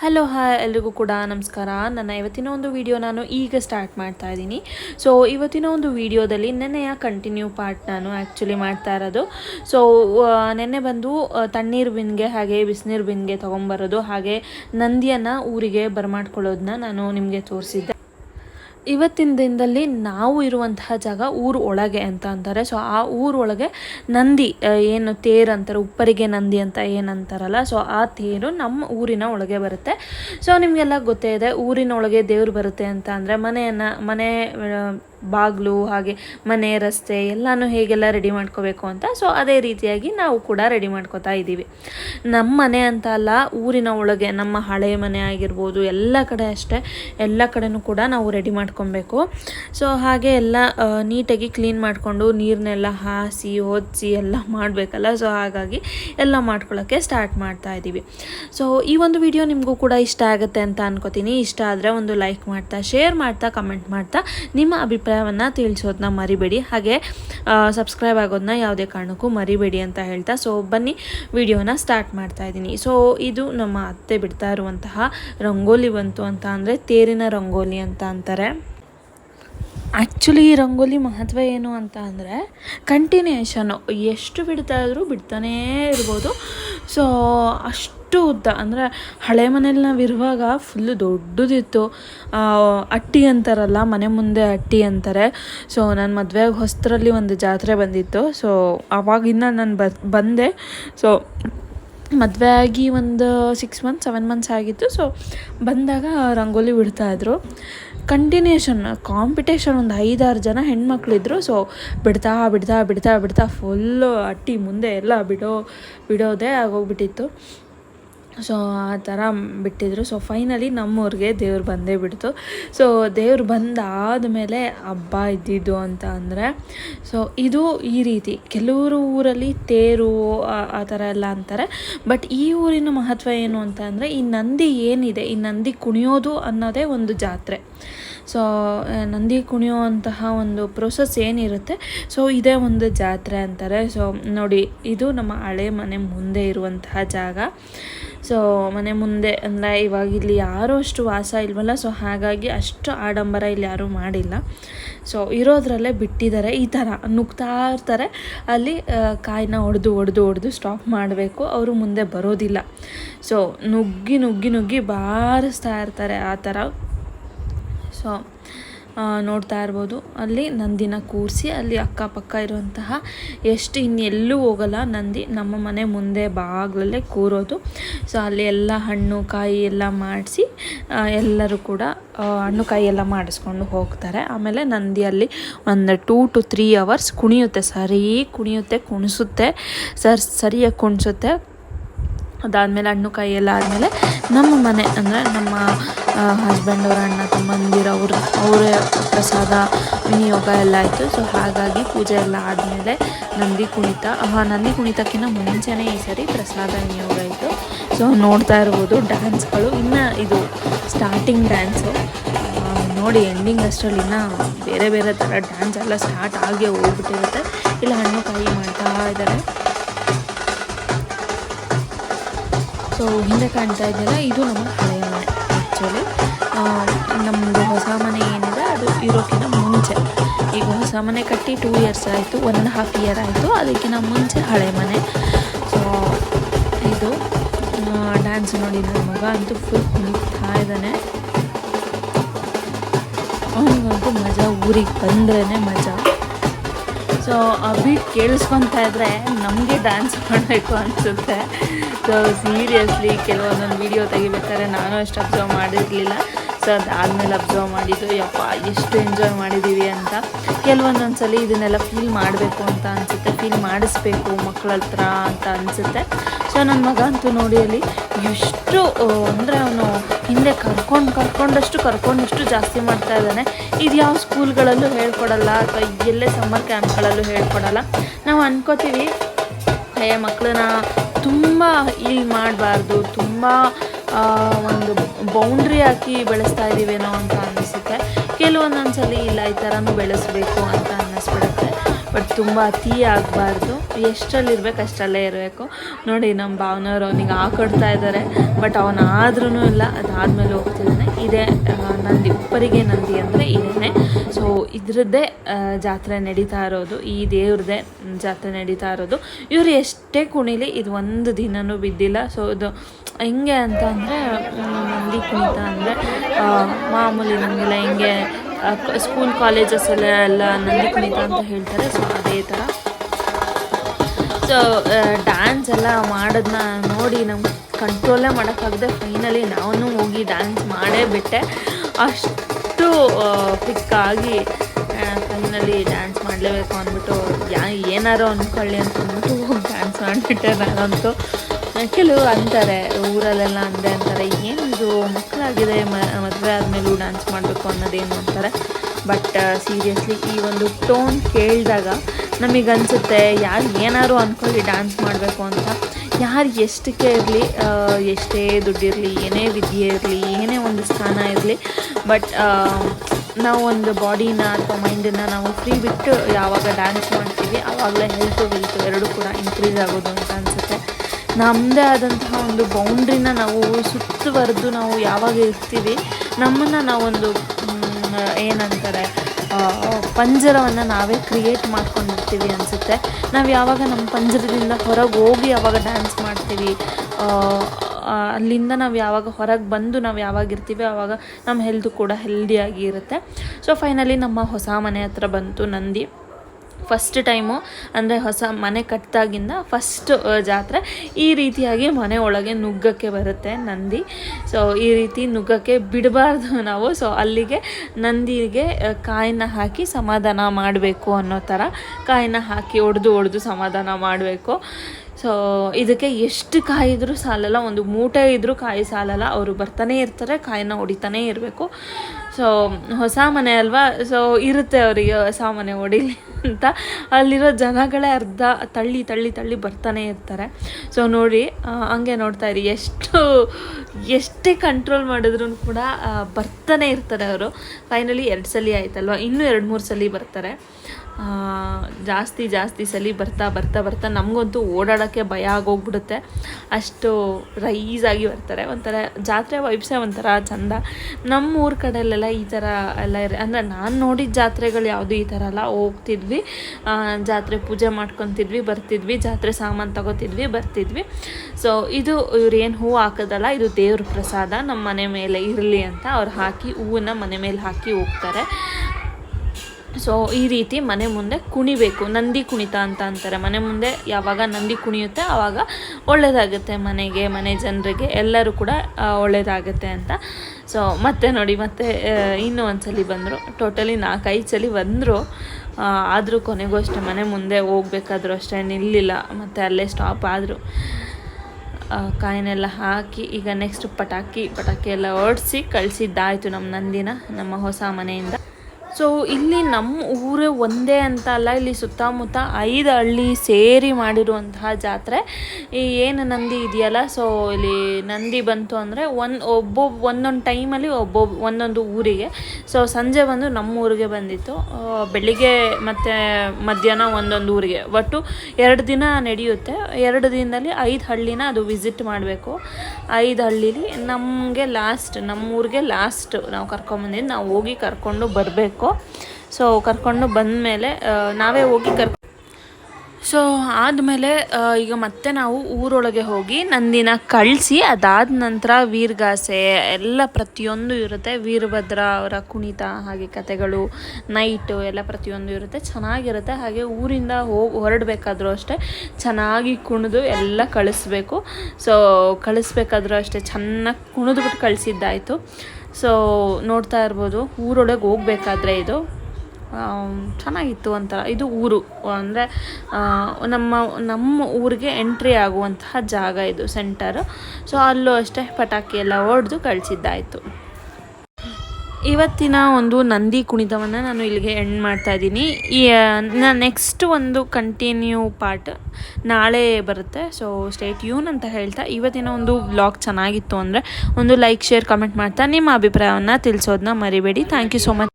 Hello hi ಎಲ್ರಿಗೂ ಕೂಡ ನಮಸ್ಕಾರ. ನನ್ನ ಇವತ್ತಿನ ಒಂದು ವಿಡಿಯೋ ನಾನು ಈಗ ಸ್ಟಾರ್ಟ್ ಮಾಡ್ತಾ ಇದ್ದೀನಿ. ಸೊ ಇವತ್ತಿನ ಒಂದು ವಿಡಿಯೋದಲ್ಲಿ ನೆನ್ನೆಯ ಕಂಟಿನ್ಯೂ ಪಾರ್ಟ್ ನಾನು ಆ್ಯಕ್ಚುಲಿ ಮಾಡ್ತಾ ಇರೋದು. ಸೊ ನೆನ್ನೆ ಬಂದು ತಣ್ಣೀರು ಬಿನ್ಗೆ ಹಾಗೆ ಬಿಸಿನೀರು ಬಿನ್ಗೆ ತೊಗೊಂಬರೋದು, ಹಾಗೆ ನಂದಿಯನ್ನು ಊರಿಗೆ ಬರಮಾಡ್ಕೊಳ್ಳೋದನ್ನ ನಾನು ನಿಮಗೆ ತೋರಿಸಿದ್ದೆ. ಇವತ್ತಿನ ದಿನದಲ್ಲಿ ನಾವು ಇರುವಂತಹ ಜಾಗ ಊರು ಒಳಗೆ ಅಂತ ಅಂತಾರೆ. ಸೊ ಆ ಊರೊಳಗೆ ನಂದಿ ಏನು ತೇರು ಅಂತಾರೆ, ಉಪ್ಪರಿಗೆ ನಂದಿ ಅಂತ ಏನಂತಾರಲ್ಲ ಸೊ ಆ ತೇರು ನಮ್ಮ ಊರಿನ ಒಳಗೆ ಬರುತ್ತೆ. ಸೊ ನಿಮಗೆಲ್ಲ ಗೊತ್ತೇ ಇದೆ ಊರಿನ ಒಳಗೆ ದೇವ್ರು ಬರುತ್ತೆ ಅಂತ ಅಂದರೆ ಮನೆಯನ್ನು, ಮನೆ ಬಾಗಿಲು, ಹಾಗೆ ಮನೆ, ರಸ್ತೆ ಎಲ್ಲನೂ ಹೇಗೆಲ್ಲ ರೆಡಿ ಮಾಡ್ಕೋಬೇಕು ಅಂತ ಸೊ ಅದೇ ರೀತಿಯಾಗಿ ನಾವು ಕೂಡ ರೆಡಿ ಮಾಡ್ಕೋತಾ ಇದ್ದೀವಿ. ನಮ್ಮ ಮನೆ ಅಂತ ಅಲ್ಲ, ಊರಿನ ಒಳಗೆ, ನಮ್ಮ ಹಳೆ ಮನೆ ಆಗಿರ್ಬೋದು, ಎಲ್ಲ ಕಡೆ ಅಷ್ಟೇ, ಎಲ್ಲ ಕಡೆನೂ ಕೂಡ ನಾವು ರೆಡಿ ಮಾಡ್ಕೊಬೇಕು. ಸೊ ಹಾಗೆ ಎಲ್ಲ ನೀಟಾಗಿ ಕ್ಲೀನ್ ಮಾಡಿಕೊಂಡು ನೀರನ್ನೆಲ್ಲ ಹಾಸಿ, ಹೊದಿಸಿ ಎಲ್ಲ ಮಾಡಬೇಕಲ್ಲ ಸೊ ಹಾಗಾಗಿ ಎಲ್ಲ ಮಾಡ್ಕೊಳ್ಳೋಕ್ಕೆ ಸ್ಟಾರ್ಟ್ ಮಾಡ್ತಾ ಇದ್ದೀವಿ. ಸೊ ಈ ಒಂದು ವಿಡಿಯೋ ನಿಮಗೂ ಕೂಡ ಇಷ್ಟ ಆಗುತ್ತೆ ಅಂತ ಅನ್ಕೋತೀನಿ. ಇಷ್ಟ ಆದರೆ ಒಂದು ಲೈಕ್ ಮಾಡ್ತಾ ಶೇರ್ ಮಾಡ್ತಾ ಕಮೆಂಟ್ ಮಾಡ್ತಾ, ನಿಮ್ಮ ಅಭಿಪ್ರಾಯವನ್ನು ತಿಳಿಸೋದನ್ನ ಮರಿಬೇಡಿ. ಹಾಗೆ ಸಬ್ಸ್ಕ್ರೈಬ್ ಆಗೋದನ್ನ ಯಾವುದೇ ಕಾರಣಕ್ಕೂ ಮರಿಬೇಡಿ ಅಂತ ಹೇಳ್ತಾ ಸೊ ಬನ್ನಿ, ವಿಡಿಯೋನ ಸ್ಟಾರ್ಟ್ ಮಾಡ್ತಾ ಇದ್ದೀನಿ. ಸೊ ಇದು ನಮ್ಮ ಅತ್ತೆ ಬಿಡ್ತಾ ಇರುವಂತಹ ರಂಗೋಲಿ ಬಂತು ಅಂತ ಅಂದರೆ ತೇರಿನ ರಂಗೋಲಿ ಅಂತ ಅಂತಾರೆ. ಆ್ಯಕ್ಚುಲಿ ಈ ರಂಗೋಲಿ ಮಹತ್ವ ಏನು ಅಂತ ಅಂದರೆ ಕಂಟಿನ್ಯೂಷನು ಎಷ್ಟು ಬಿಡ್ತಾ ಇದ್ರೂ ಬಿಡ್ತಾನೇ ಇರ್ಬೋದು. ಸೊ ಅಷ್ಟು ಉದ್ದ. ಅಂದರೆ ಹಳೆ ಮನೇಲಿ ನಾವು ಇರುವಾಗ ಫುಲ್ಲು ದೊಡ್ಡದಿತ್ತು ಅಟ್ಟಿ ಅಂತಾರಲ್ಲ, ಮನೆ ಮುಂದೆ ಅಟ್ಟಿ ಅಂತಾರೆ. ಸೊ ನಾನು ಮದುವೆಯಾಗಿ ಹೊಸ್ತರಲ್ಲಿ ಒಂದು ಜಾತ್ರೆ ಬಂದಿತ್ತು. ಸೊ ಆವಾಗಿಂದ ನಾನು ಬಂದೆ. ಸೊ ಮದುವೆ ಆಗಿ ಒಂದು ಸಿಕ್ಸ್ ಮಂತ್ಸ್ ಸೆವೆನ್ ಮಂತ್ಸ್ ಆಗಿತ್ತು. ಸೊ ಬಂದಾಗ ರಂಗೋಲಿ ಬಿಡ್ತಾಯಿದ್ರು ಕಂಟಿನ್ಯೂಷನ್ ಕಾಂಪಿಟೇಷನ್ ಒಂದು ಐದಾರು ಜನ ಹೆಣ್ಮಕ್ಳಿದ್ರು. ಸೊ ಬಿಡ್ತಾ ಬಿಡ್ತಾ ಬಿಡ್ತಾ ಬಿಡ್ತಾ ಫುಲ್ಲು ಅಟ್ಟಿ ಮುಂದೆ ಎಲ್ಲ ಬಿಡೋ, ಬಿಡೋದೇ ಆಗೋಗ್ಬಿಟ್ಟಿತ್ತು. ಸೊ, ಆ ಥರ ಬಿಟ್ಟಿದ್ರು. ಸೊ ಫೈನಲಿ ನಮ್ಮೂರಿಗೆ ದೇವ್ರು ಬಂದೇ ಬಿಡ್ತು. ಸೊ, ದೇವ್ರು ಬಂದಾದ ಮೇಲೆ ಹಬ್ಬ ಇದ್ದಿದ್ದು ಅಂತ ಅಂದರೆ, ಸೊ, ಇದು ಈ ರೀತಿ. ಕೆಲವರು ಊರಲ್ಲಿ ತೇರು, ಆ- ಥರ ಎಲ್ಲ ಅಂತಾರೆ. ಬಟ್ ಈ ಊರಿನ ಮಹತ್ವ ಏನು ಅಂತ ಅಂದರೆ, ಈ ನಂದಿ ಏನಿದೆ, ಈ ನಂದಿ ಕುಣಿಯೋದು ಅನ್ನೋದೇ ಒಂದು ಜಾತ್ರೆ. ಸೊ ನಂದಿ ಕುಣಿಯುವಂತಹ ಒಂದು ಪ್ರೊಸೆಸ್ ಏನಿರುತ್ತೆ, ಸೊ, ಇದೇ ಒಂದು ಜಾತ್ರೆ ಅಂತಾರೆ. ಸೊ ನೋಡಿ, ಇದು ನಮ್ಮ ಹಳೆ ಮನೆ ಮುಂದೆ ಇರುವಂತಹ ಜಾಗ. ಸೊ ಮನೆ ಮುಂದೆ ಅಂದರೆ ಇವಾಗ ಇಲ್ಲಿ ಯಾರೂ ಅಷ್ಟು ವಾಸ ಇಲ್ವಲ್ಲ. ಸೊ ಹಾಗಾಗಿ ಅಷ್ಟು ಆಡಂಬರ ಇಲ್ಲಿ ಯಾರೂ ಮಾಡಿಲ್ಲ. ಸೊ ಇರೋದ್ರಲ್ಲೇ ಬಿಟ್ಟಿದ್ದಾರೆ. ಈ ಥರ ನುಗ್ತಾ ಇರ್ತಾರೆ ಅಲ್ಲಿ ಕಾಯಿನ ಹೊಡೆದು ಹೊಡೆದು ಹೊಡೆದು ಸ್ಟಾಪ್ ಮಾಡಬೇಕು. ಅವರು ಮುಂದೆ ಬರೋದಿಲ್ಲ. ಸೊ ನುಗ್ಗಿ ನುಗ್ಗಿ ನುಗ್ಗಿ ಬಾರಿಸ್ತಾ ಇರ್ತಾರೆ ಆ ಥರ. ಸೊ ನೋಡ್ತಾ ಇರ್ಬೋದು. ಅಲ್ಲಿ ನಂದಿನ ಕೂರಿಸಿ, ಅಲ್ಲಿ ಅಕ್ಕಪಕ್ಕ ಇರುವಂತಹ ಎಷ್ಟು ಇನ್ನೆಲ್ಲೂ ಹೋಗಲ್ಲ ನಂದಿ. ನಮ್ಮ ಮನೆ ಮುಂದೆ ಬಾಗಿಲಲ್ಲೇ ಕೂರೋದು. ಸೊ ಅಲ್ಲಿ ಎಲ್ಲ ಹಣ್ಣು, ಕಾಯಿ ಎಲ್ಲ ಮಾಡಿಸಿ ಎಲ್ಲರೂ ಕೂಡ ಹಣ್ಣು, ಕಾಯಿ ಎಲ್ಲ ಮಾಡಿಸ್ಕೊಂಡು ಹೋಗ್ತಾರೆ. ಆಮೇಲೆ ನಂದಿ ಅಲ್ಲಿ ಒಂದು ಟೂ ಟು ತ್ರೀ ಅವರ್ಸ್ ಕುಣಿಯುತ್ತೆ ಸರಿ ಕುಣಿಯುತ್ತೆ, ಕುಣಿಸುತ್ತೆ, ಸರ್, ಸರಿಯಾಗಿ ಕುಣಿಸುತ್ತೆ. ಅದಾದಮೇಲೆ ಹಣ್ಣು, ಕಾಯಿ ಎಲ್ಲ ಆದಮೇಲೆ ನಮ್ಮ ಮನೆ, ಅಂದರೆ ನಮ್ಮ ಹಸ್ಬೆಂಡ್ ಅವರ ಅಣ್ಣ, ತಮ್ಮಂದಿರ ಅವ್ರ, ಅವರ ಪ್ರಸಾದ, ವಿನಿಯೋಗ ಎಲ್ಲ ಆಯಿತು. ಸೊ ಹಾಗಾಗಿ ಪೂಜೆ ಎಲ್ಲ ಆದಮೇಲೆ ನಂದಿ ಕುಣಿತ ಹಾಂ ನಂದಿ ಕುಣಿತಕ್ಕಿಂತ ಮುಂಚೆನೇ ಈ ಸರಿ ಪ್ರಸಾದ, ವಿನಿಯೋಗ ಆಯಿತು ಸೊ ನೋಡ್ತಾ ಇರ್ಬೋದು ಡ್ಯಾನ್ಸ್ಗಳು ಇನ್ನು ಇದು ಸ್ಟಾರ್ಟಿಂಗ್ ಡ್ಯಾನ್ಸು ನೋಡಿ ಎಂಡಿಂಗ್ ಅಷ್ಟರಲ್ಲಿ ಇನ್ನೂ ಬೇರೆ ಬೇರೆ ಥರ ಡ್ಯಾನ್ಸ್ ಎಲ್ಲ ಸ್ಟಾರ್ಟ್ ಆಗಿ ಹೋಗ್ಬಿಟ್ಟಿರುತ್ತೆ. ಇಲ್ಲ, ಹಣ್ಣು ಕಾಯಿ ಮಾಡ್ತಾ ಇದ್ದಾರೆ. ಸೊ ಹಿಂದೆ ಕಾಣ್ತಾ ಇದ್ದಾರೆ ಇದು ನಮ್ಮ ಆ್ಯಕ್ಚುಲಿ ನಮ್ಮದು ಹೊಸ ಮನೆ ಏನಿದೆ, ಅದು ಇರೋಕ್ಕಿಂತ ಮುಂಚೆ. ಈಗ ಹೊಸ ಮನೆ ಕಟ್ಟಿ ಟೂ ಇಯರ್ಸ್ ಆಯಿತು ಒನ್ ಆ್ಯಂಡ್ ಹಾಫ್ ಇಯರ್ ಆಯಿತು. ಅದಕ್ಕಿಂತ ಮುಂಚೆ ಹಳೆ ಮನೆ. ಸೊ ಇದು ಡ್ಯಾನ್ಸ್ ನೋಡಿ ನನ್ನ ಮಗ ಅಂತೂ ಫುಲ್ ಕುಣಿತಾ ಇದ್ದಾನೆ. ಅವನಿಗಂತೂ ಮಜಾ, ಊರಿಗೆ ಬಂದ್ರೇ ಮಜಾ. ಸೊ ಆ ಕೇಳಿಸ್ಕೊತಾ ಇದ್ರೆ ನಮಗೆ ಡ್ಯಾನ್ಸ್ ಮಾಡಬೇಕು ಅನಿಸುತ್ತೆ. ಸೊ ಸೀರಿಯಸ್ಲಿ ಕೆಲವೊಂದೊಂದು ವೀಡಿಯೋ ತೆಗಿಬೇಕಾದ್ರೆ ನಾನು ಅಷ್ಟು ಅಬ್ಸರ್ವ್ ಮಾಡಿರಲಿಲ್ಲ. ಸೊ ಅದಾದಮೇಲೆ ಅಬ್ಸರ್ವ್ ಮಾಡಿದ್ದು, ಯಪ್ಪ, ಎಷ್ಟು ಎಂಜಾಯ್ ಮಾಡಿದ್ದೀವಿ ಅಂತ. ಕೆಲವೊಂದೊಂದು ಸಲ ಇದನ್ನೆಲ್ಲ ಫೀಲ್ ಮಾಡಬೇಕು ಅಂತ ಅನಿಸುತ್ತೆ. ಫೀಲ್ ಮಾಡಿಸ್ಬೇಕು ಮಕ್ಕಳ ಹತ್ರ ಅಂತ ಅನಿಸುತ್ತೆ. ಸೊ ನನ್ನ ಮಗ ಅಂತೂ ನೋಡಿ ಅಲ್ಲಿ ಎಷ್ಟು ಅಂದರೆ ಅವನು ಹಿಂದೆ ಕರ್ಕೊಂಡು, ಕರ್ಕೊಂಡಷ್ಟು ಕರ್ಕೊಂಡಷ್ಟು ಜಾಸ್ತಿ ಮಾಡ್ತಾ ಇದ್ದಾನೆ. ಇದು ಯಾವ ಸ್ಕೂಲ್ಗಳಲ್ಲೂ ಹೇಳ್ಕೊಡಲ್ಲ, ಅಥವಾ ಎಲ್ಲೇ ಸಮ್ಮರ್ ಕ್ಯಾಂಪ್ಗಳಲ್ಲೂ ಹೇಳ್ಕೊಡಲ್ಲ. ನಾವು ಅನ್ಕೋತೀವಿ ಏ ಮಕ್ಕಳನ್ನ ತುಂಬ ಇಲ್ಲಿ ಮಾಡಬಾರ್ದು, ತುಂಬ ಒಂದು ಬೌಂಡ್ರಿ ಹಾಕಿ ಬೆಳೆಸ್ತಾ ಇದ್ದೀವೇನೋ ಅಂತ ಅನಿಸುತ್ತೆ. ಕೆಲವೊಂದೊಂದು ಸಲ ಇಲ್ಲ, ಈ ಥರನೂ ಬೆಳೆಸಬೇಕು ಅಂತ ಅನ್ನಿಸ್ಬಿಡುತ್ತೆ. ಬಟ್ ತುಂಬ ಅತಿ ಆಗಬಾರ್ದು. ಎಷ್ಟರಲ್ಲಿ ಇರ್ಬೇಕು ಅಷ್ಟರಲ್ಲೇ ಇರಬೇಕು. ನೋಡಿ, ನಮ್ಮ ಭಾವನವ್ರು ಅವನಿಗೆ ಹಾಕೊಡ್ತಾ ಇದ್ದಾರೆ. ಬಟ್ ಅವನಾದ್ರೂ ಇಲ್ಲ. ಅದಾದಮೇಲೆ ಹೋಗ್ತಿದ್ದಾನೆ. ಇದೇ ನಂದಿ, ಉಪ್ಪರಿಗೆ ನಂದಿ ಅಂದರೆ ಇದೇ ಸೊ ಇದ್ರದ್ದೇ ಜಾತ್ರೆ ನಡೀತಾ ಇರೋದು. ಈ ದೇವ್ರದ್ದೇ ಜಾತ್ರೆ ನಡೀತಾ ಇರೋದು. ಇವರು ಎಷ್ಟೇ ಕುಣಿಲಿ, ಇದು ಒಂದು ದಿನವೂ ಬಿದ್ದಿಲ್ಲ. ಸೊ ಇದು ಹೆಂಗೆ ಅಂತ ಅಂದರೆ ನಂದಿ ಕುಣಿತ ಅಂದರೆ ಮಾಮೂಲಿ ನಮಗೆಲ್ಲ ಹಿಂಗೆ ಸ್ಕೂಲ್ ಕಾಲೇಜಸ್ ಎಲ್ಲ ನಂದಿ ಕುಣಿತ ಅಂತ ಹೇಳ್ತಾರೆ ಸೊ ಅದೇ ಥರ. ಸೊ ಡ್ಯಾನ್ಸ್ ಎಲ್ಲ ಮಾಡೋದನ್ನ ನೋಡಿ ನಮ್ಗೆ ಕಂಟ್ರೋಲೇ ಮಾಡೋಕ್ಕಾಗದೆ ಫೈನಲಿ ನಾನು ಹೋಗಿ ಡ್ಯಾನ್ಸ್ ಮಾಡೇ ಬಿಟ್ಟೆ. ಅಷ್ಟು ಕ್ವಿಕ್ಕಾಗಿ ಫೈನಲಿ ಡ್ಯಾನ್ಸ್ ಮಾಡಲೇಬೇಕು ಅಂದ್ಬಿಟ್ಟು, ಯಾ, ಏನಾರು ಅಂದ್ಕೊಳ್ಳಿ ಅಂತ ಅಂದ್ಬಿಟ್ಟು ಹೋಗಿ ಡ್ಯಾನ್ಸ್ ಮಾಡಿಬಿಟ್ಟೆ ನಾನಂತೂ. ಕೆಲವು ಅಂತಾರೆ, ಊರಲ್ಲೆಲ್ಲ ಅಂದೆ ಅಂತಾರೆ, ಏನಿದು ಮಕ್ಕಳಾಗಿದೆ ಮದುವೆ ಆದಮೇಲೂ ಡ್ಯಾನ್ಸ್ ಮಾಡಬೇಕು ಅನ್ನೋದೇನು ಅಂತಾರೆ ಬಟ್ ಸೀರಿಯಸ್ಲಿ ಈ ಒಂದು ಟೋನ್ ಕೇಳಿದಾಗ ನಮಗನ್ಸುತ್ತೆ ಯಾರು ಏನಾದ್ರು ಅಂದ್ಕೊಳ್ಳಿ ಡ್ಯಾನ್ಸ್ ಮಾಡಬೇಕು ಅಂತ. ಯಾರು ಎಷ್ಟಕ್ಕೆ ಇರಲಿ ಎಷ್ಟೇ ದುಡ್ಡಿರಲಿ, ಏನೇ ವಿದ್ಯೆ ಇರಲಿ, ಏನೇ ಒಂದು ಸ್ಥಾನ ಇರಲಿ ಬಟ್ ನಾವು ಒಂದು ಬಾಡಿನ ಅಥವಾ ಮೈಂಡನ್ನ ನಾವು ಫ್ರೀ ಬಿಟ್ಟು ಯಾವಾಗ ಡ್ಯಾನ್ಸ್ ಮಾಡ್ತೀವಿ ಆವಾಗಲೇ ಹೆಲ್ತು ವೆಲ್ತು ಎರಡೂ ಕೂಡ ಇನ್ಕ್ರೀಸ್ ಆಗೋದು ಅಂತ ಅನಿಸುತ್ತೆ. ನಮ್ಮದೇ ಆದಂತಹ ಒಂದು ಬೌಂಡ್ರಿನ ನಾವು ಸುತ್ತುವರೆದು ನಾವು ಯಾವಾಗ ಇರ್ತೀವಿ ನಮ್ಮನ್ನು ನಾವೊಂದು ಏನಂತಾರೆ ಪಂಜರವನ್ನು ನಾವೇ ಕ್ರಿಯೇಟ್ ಮಾಡ್ಕೊಂಡಿರ್ತೀವಿ ಅನಿಸುತ್ತೆ. ನಾವು ಯಾವಾಗ ನಮ್ಮ ಪಂಜರದಿಂದ ಹೊರಗೆ ಹೋಗಿ ಯಾವಾಗ ಡ್ಯಾನ್ಸ್ ಮಾಡ್ತೀವಿ. ಅಲ್ಲಿಂದ ನಾವು ಯಾವಾಗ ಹೊರಗೆ ಬಂದು ನಾವು ಯಾವಾಗ ಇರ್ತೀವಿ ಆವಾಗ ನಮ್ಮ ಹೆಲ್ತ್ ಕೂಡ ಹೆಲ್ದಿಯಾಗಿ ಇರುತ್ತೆ. ಸೊ ಫೈನಲಿ ನಮ್ಮ ಹೊಸ ಮನೆ ಹತ್ರ ಬಂತು ನಂದಿ. ಫಸ್ಟ್ ಟೈಮು ಅಂದರೆ ಹೊಸ ಮನೆ ಕಟ್ಟಿದಾಗಿಂದ ಫಸ್ಟ್ ಜಾತ್ರೆ. ಈ ರೀತಿಯಾಗಿ ಮನೆ ಒಳಗೆ ನುಗ್ಗಕ್ಕೆ ಬರುತ್ತೆ ನಂದಿ. ಸೊ ಈ ರೀತಿ ನುಗ್ಗಕ್ಕೆ ಬಿಡಬಾರ್ದು ನಾವು. ಸೊ ಅಲ್ಲಿಗೆ ನಂದಿಗೆ ಕಾಯಿನ ಹಾಕಿ ಸಮಾಧಾನ ಮಾಡಬೇಕು ಅನ್ನೋ ಥರ ಕಾಯಿನ ಹಾಕಿ ಒಡೆದು ಒಡೆದು ಸಮಾಧಾನ ಮಾಡಬೇಕು. ಸೊ ಇದಕ್ಕೆ ಎಷ್ಟು ಕಾಯಿದ್ರೂ ಸಾಲಲ್ಲ. ಒಂದು ಮೂಟೆ ಇದ್ದರೂ ಕಾಯಿ ಸಾಲಲ್ಲ. ಅವರು ಬರ್ತಾನೆ ಇರ್ತಾರೆ, ಕಾಯಿನ ಹೊಡಿತಾನೇ ಇರಬೇಕು. ಸೊ ಹೊಸ ಮನೆ ಅಲ್ವಾ? ಸೊ ಇರುತ್ತೆ ಅವರಿಗೆ ಹೊಸ ಮನೆ ಹೊಡಿಲಿ ಅಂತ. ಅಲ್ಲಿರೋ ಜನಗಳೇ ಅರ್ಧ ತಳ್ಳಿ ತಳ್ಳಿ ತಳ್ಳಿ ಬರ್ತಾನೆ ಇರ್ತಾರೆ. ಸೊ ನೋಡಿ ಹಂಗೆ ನೋಡ್ತಾ ಇರಿ. ಎಷ್ಟು, ಎಷ್ಟೇ ಕಂಟ್ರೋಲ್ ಮಾಡಿದ್ರು ಕೂಡ ಬರ್ತಾನೆ ಇರ್ತಾರೆ ಅವರು. ಫೈನಲಿ ಎರಡು ಸಲ ಆಯ್ತಲ್ವ? ಇನ್ನೂ ಎರಡು ಮೂರು ಸಲ ಬರ್ತಾರೆ. ಜಾಸ್ತಿ ಜಾಸ್ತಿ ಸಲಿ ಬರ್ತಾ ಬರ್ತಾ ಬರ್ತಾ ನಮಗಂತೂ ಓಡಾಡೋಕ್ಕೆ ಭಯ ಆಗೋಗ್ಬಿಡುತ್ತೆ. ಅಷ್ಟು ರೈಸಾಗಿ ಬರ್ತಾರೆ. ಒಂಥರ ಜಾತ್ರೆ ವೈಬ್ಸೇ ಒಂಥರ ಚಂದ. ನಮ್ಮ ಊರ ಕಡೆಯಲ್ಲೆಲ್ಲ ಈ ಥರ ಎಲ್ಲ ಇರ, ಅಂದರೆ ನಾನು ನೋಡಿದ ಜಾತ್ರೆಗಳು ಯಾವುದು ಈ ಥರ ಎಲ್ಲ ಹೋಗ್ತಿದ್ವಿ. ಜಾತ್ರೆ ಪೂಜೆ ಮಾಡ್ಕೊತಿದ್ವಿ, ಬರ್ತಿದ್ವಿ. ಜಾತ್ರೆ ಸಾಮಾನು ತಗೋತಿದ್ವಿ, ಬರ್ತಿದ್ವಿ. ಸೊ ಇದು ಇವ್ರು ಏನು ಹೂವು ಹಾಕೋದಲ್ಲ, ಇದು ದೇವ್ರ ಪ್ರಸಾದ. ನಮ್ಮ ಮನೆ ಮೇಲೆ ಇರಲಿ ಅಂತ ಅವ್ರು ಹಾಕಿ ಹೂವನ್ನ ಮನೆ ಮೇಲೆ ಹಾಕಿ ಹೋಗ್ತಾರೆ. ಸೊ ಈ ರೀತಿ ಮನೆ ಮುಂದೆ ಕುಣಿಬೇಕು. ನಂದಿ ಕುಣಿತ ಅಂತ ಅಂತಾರೆ. ಮನೆ ಮುಂದೆ ಯಾವಾಗ ನಂದಿ ಕುಣಿಯುತ್ತೆ, ಆವಾಗ ಒಳ್ಳೆಯದಾಗುತ್ತೆ ಮನೆಗೆ, ಮನೆ ಜನರಿಗೆ. ಎಲ್ಲರೂ ಕೂಡ ಒಳ್ಳೆಯದಾಗುತ್ತೆ ಅಂತ. ಸೊ ಮತ್ತೆ ನೋಡಿ, ಮತ್ತೆ ಇನ್ನೂ ಒಂದು ಸಲ ಬಂದರು. ಟೋಟಲಿ ನಾಲ್ಕೈದು ಸಲ ಬಂದರು. ಆದರೂ ಕೊನೆಗೂ ಅಷ್ಟೇ ಮನೆ ಮುಂದೆ ಹೋಗ್ಬೇಕಾದ್ರೂ ಅಷ್ಟೇ ನಿಲ್ಲಿಲ್ಲ. ಮತ್ತು ಅಲ್ಲೇ ಸ್ಟಾಪ್ ಆದರು ಕಾಯಿನೆಲ್ಲ ಹಾಕಿ, ಈಗ ನೆಕ್ಸ್ಟ್ ಪಟಾಕಿ ಪಟಾಕಿ ಎಲ್ಲ ಓಡಿಸಿ ಕಳಿಸಿದ್ದಾಯಿತು ನಮ್ಮ ನಂದಿನ, ನಮ್ಮ ಹೊಸ ಮನೆಯಿಂದ. ಸೊ ಇಲ್ಲಿ ನಮ್ಮ ಊರೇ ಒಂದೇ ಅಂತ ಅಲ್ಲ, ಇಲ್ಲಿ ಸುತ್ತಮುತ್ತ ಐದು ಹಳ್ಳಿ ಸೇರಿ ಮಾಡಿರುವಂತಹ ಜಾತ್ರೆ. ಈ ಏನು ನಂದಿ ಇದೆಯಲ್ಲ ಸೊ ಇಲ್ಲಿ ನಂದಿ ಬಂತು ಅಂದರೆ ಒಂದು ಒಬ್ಬೊಬ್ಬ ಒಂದೊಂದು ಟೈಮಲ್ಲಿ ಒಬ್ಬೊಬ್ಬ ಒಂದೊಂದು ಊರಿಗೆ. ಸೊ ಸಂಜೆ ಬಂದು ನಮ್ಮ ಊರಿಗೆ ಬಂದಿತ್ತು. ಬೆಳಿಗ್ಗೆ ಮತ್ತು ಮಧ್ಯಾಹ್ನ ಒಂದೊಂದು ಊರಿಗೆ. ಒಟ್ಟು ಎರಡು ದಿನ ನಡೆಯುತ್ತೆ. ಎರಡು ದಿನದಲ್ಲಿ ಐದು ಹಳ್ಳಿನ ಅದು ವಿಸಿಟ್ ಮಾಡಬೇಕು. ಐದು ಹಳ್ಳೀಲಿ ನಮಗೆ ಲಾಸ್ಟ್ ನಮ್ಮ ಊರಿಗೆ ಲಾಸ್ಟ್ ನಾವು ಕರ್ಕೊಂಬಂದಿದ್ದು ನಾವು ಹೋಗಿ ಕರ್ಕೊಂಡು ಬರಬೇಕು. ಸೊ ಕರ್ಕೊಂಡು ಬಂದಮೇಲೆ ನಾವೇ ಹೋಗಿ ಕರ್ ಸೊ ಆದಮೇಲೆ ಈಗ ಮತ್ತೆ ನಾವು ಊರೊಳಗೆ ಹೋಗಿ ನಂದಿನ ಕಳಿಸಿ, ಅದಾದ ನಂತರ ವೀರಗಾಸೆ, ಎಲ್ಲ ಪ್ರತಿಯೊಂದು ಇರುತ್ತೆ. ವೀರಭದ್ರ ಅವರ ಕುಣಿತ, ಹಾಗೆ ಕತೆಗಳು ನೈಟು ಎಲ್ಲ ಪ್ರತಿಯೊಂದು ಇರುತ್ತೆ. ಚೆನ್ನಾಗಿರುತ್ತೆ. ಹಾಗೆ ಊರಿಂದ ಹೋಗಿ, ಹೊರಡಬೇಕಾದ್ರೂ ಅಷ್ಟೇ ಚೆನ್ನಾಗಿ ಕುಣಿದು ಎಲ್ಲ ಕಳಿಸ್ಬೇಕು. ಸೊ ಕಳಿಸ್ಬೇಕಾದ್ರೂ ಅಷ್ಟೇ ಚೆನ್ನಾಗಿ ಕುಣಿದ್ಬಿಟ್ಟು ಕಳಿಸಿದ್ದಾಯಿತು. ಸೊ ನೋಡ್ತಾ ಇರ್ಬೋದು, ಊರೊಳಗೆ ಹೋಗ್ಬೇಕಾದ್ರೆ ಇದು ಚೆನ್ನಾಗಿತ್ತು ಒಂಥರ. ಇದು ಊರು. ಅಂದರೆ ನಮ್ಮ ನಮ್ಮ ಊರಿಗೆ ಎಂಟ್ರಿ ಆಗುವಂತಹ ಜಾಗ ಇದು ಸೆಂಟರು ಸೊ ಅಲ್ಲೂ ಅಷ್ಟೇ ಪಟಾಕಿ ಎಲ್ಲ ಹೊಡೆದು ಕಳಿಸಿದ್ದಾಯಿತು. ಇವತ್ತಿನ ಒಂದು ನಂದಿ ಕುಣಿತವನ್ನು ನಾನು ಇಲ್ಲಿಗೆ ಎಂಡ್ ಮಾಡ್ತಾ ಇದ್ದೀನಿ. ನಾನು ನೆಕ್ಸ್ಟ್ ಒಂದು ಕಂಟಿನ್ಯೂ ಪಾರ್ಟ್ ನಾಳೆ ಬರುತ್ತೆ. ಸೊ ಸ್ಟೇಟ್ ಯೂನ್ ಅಂತ ಹೇಳ್ತಾ ಇವತ್ತಿನ ಒಂದು ಬ್ಲಾಗ್ ಚೆನ್ನಾಗಿತ್ತು ಅಂದರೆ ಒಂದು ಲೈಕ್ ಶೇರ್ ಕಮೆಂಟ್ ಮಾಡ್ತಾ ನಿಮ್ಮ ಅಭಿಪ್ರಾಯವನ್ನು ತಿಳಿಸೋದನ್ನ ಮರಿಬೇಡಿ. Thank you so much